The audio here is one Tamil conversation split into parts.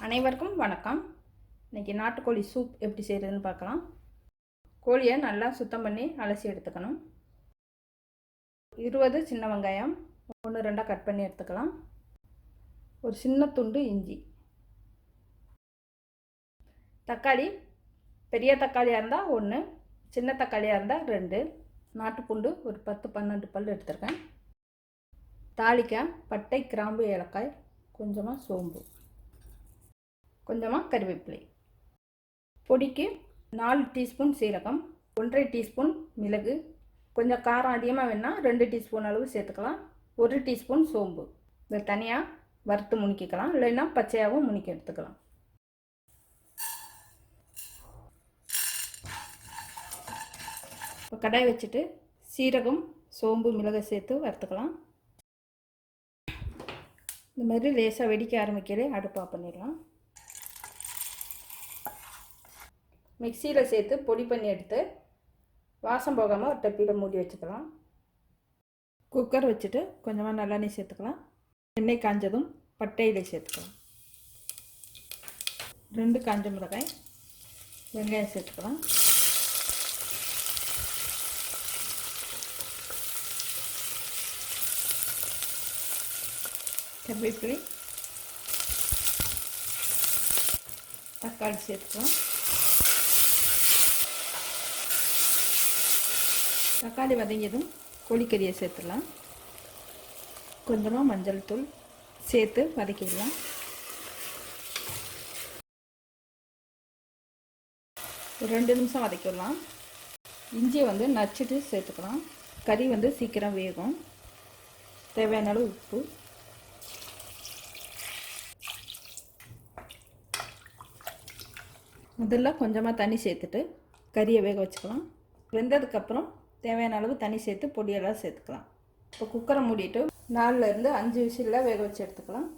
அனைவருக்கும் வணக்கம். இன்றைக்கி நாட்டுக்கோழி சூப் எப்படி செய்கிறதுன்னு பார்க்கலாம். கோழியை நல்லா சுத்தம் பண்ணி அலசி எடுத்துக்கணும். இருபது சின்ன வெங்காயம் ஒன்று ரெண்டாக கட் பண்ணி எடுத்துக்கலாம். ஒரு சின்ன துண்டு இஞ்சி. தக்காளி பெரிய தக்காளியாக இருந்தால் ஒன்று சின்ன தக்காளியாக இருந்தால் ரெண்டு. நாட்டுப்புண்டு ஒரு பத்து பன்னெண்டு பல் எடுத்திருக்கேன். தாளிக்காய் பட்டை கிராம்பு ஏலக்காய் கொஞ்சமாக சோம்பு. கொஞ்சமாக கருவேப்பிலை. பொடிக்கு நாலு டீஸ்பூன் சீரகம் ஒன்றரை டீஸ்பூன் மிளகு கொஞ்சம் காரம் அதிகமாக வேணால் ரெண்டு டீஸ்பூன் அளவு சேர்த்துக்கலாம். ஒரு டீஸ்பூன் சோம்பு. இதை தனியாக வறுத்து முனிக்கிக்கலாம் இல்லைன்னா பச்சையாகவும் முணிக்க எடுத்துக்கலாம். இப்போ கடாய் வச்சுட்டு சீரகம் சோம்பு மிளகை சேர்த்து வறுத்துக்கலாம். இந்த மாதிரி லேசாக வெடிக்க ஆரம்பிக்கிறே அடுப்பாக பண்ணிடலாம். மிக்சியில் சேர்த்து பொடி பண்ணி எடுத்து வாசம் போகாமல் ஒரு டப்பியில் மூடி வச்சுக்கலாம். குக்கர் வச்சுட்டு கொஞ்சமாக நல்லெண்ணெய் சேர்த்துக்கலாம். எண்ணெய் காஞ்சதும் பட்டையில் சேர்த்துக்கலாம். ரெண்டு காஞ்ச மிளகாய் வெங்காயம் சேர்த்துக்கலாம். கருவேப்பிலை தக்காளி சேர்த்துக்கலாம். தக்காளி வதங்கியதும் கோழிக்கறியை சேர்த்துடலாம். கொஞ்சமாக மஞ்சள் தூள் சேர்த்து வதக்கிடலாம். ஒரு ரெண்டு நிமிஷம் வதக்கிடலாம். இஞ்சியை வந்து நச்சுட்டு சேர்த்துக்கலாம். கறி வந்து சீக்கிரம் வேகும். தேவையான அளவு உப்பு. முதல்ல கொஞ்சமாக தண்ணி சேர்த்துட்டு கறியை வேக வச்சுக்கலாம். வெந்ததுக்கப்புறம் தேவையான அளவு தண்ணி சேர்த்து பொடியெல்லாம் சேர்த்துக்கலாம். இப்போ குக்கரை மூடிட்டு நாலுலேருந்து அஞ்சு விசிலில் வேக வச்சு எடுத்துக்கலாம்.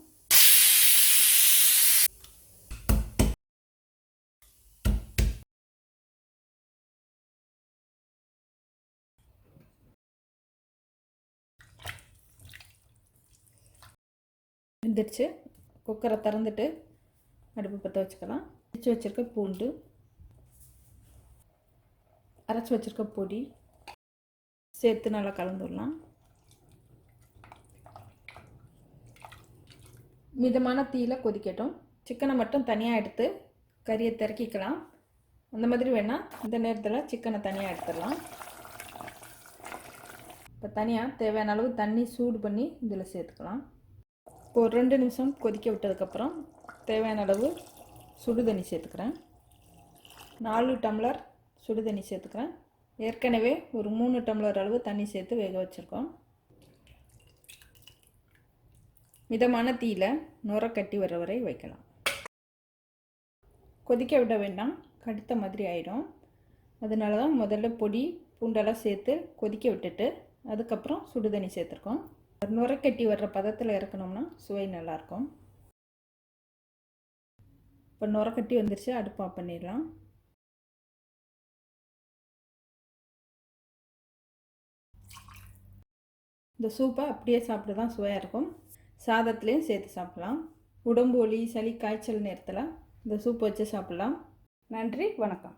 வெந்துடுச்சு. குக்கரை திறந்துட்டு அடுப்பு பற்ற வச்சுக்கலாம். பிடிச்சி வச்சுருக்க பூண்டு அரைச்சி வச்சுருக்க பொடி சேர்த்து நல்லா கலந்துடலாம். மிதமான தீயில் கொதிக்கட்டும். சிக்கனை மட்டும் தனியாக எடுத்து கறியை திறக்கிக்கலாம். அந்த மாதிரி வேணால் இந்த நேரத்தில் சிக்கனை தனியாக எடுத்துடலாம். இப்போ தனியாக தேவையான அளவு தண்ணி சூடு பண்ணி இதில் சேர்த்துக்கலாம். ஒரு ரெண்டு நிமிஷம் கொதிக்க விட்டதுக்கப்புறம் தேவையான அளவு சுடு தண்ணி சேர்த்துக்கிறேன். நாலு டம்ளர் சுடு தண்ணி சேர்த்துக்கிறேன். ஏற்கனவே ஒரு மூணு டம்ளர் அளவு தண்ணி சேர்த்து வேக வச்சுருக்கோம். மிதமான தீயில் நுர கட்டி வர வரை வைக்கலாம். கொதிக்க விட வேண்டாம் கடுத்த மாதிரி ஆயிடும். அதனால தான் முதல்ல பொடி பூண்டெல்லாம் சேர்த்து கொதிக்க விட்டுட்டு அதுக்கப்புறம் சுடு தண்ணி சேர்த்துருக்கோம் நுர வர்ற பதத்தில் இறக்கணும்னா சுவை நல்லாயிருக்கும். இப்போ நுர வந்துருச்சு அடுப்பு ஆஃப் பண்ணிடலாம். இந்த சூப்பை அப்படியே சாப்பிட தான் சுவையாக இருக்கும். சாதத்துலேயும் சேர்த்து சாப்பிட்லாம். உடம்பு வலி சளி காய்ச்சல் நேரத்தில் இந்த சூப் வச்சு சாப்பிட்லாம். நன்றி வணக்கம்.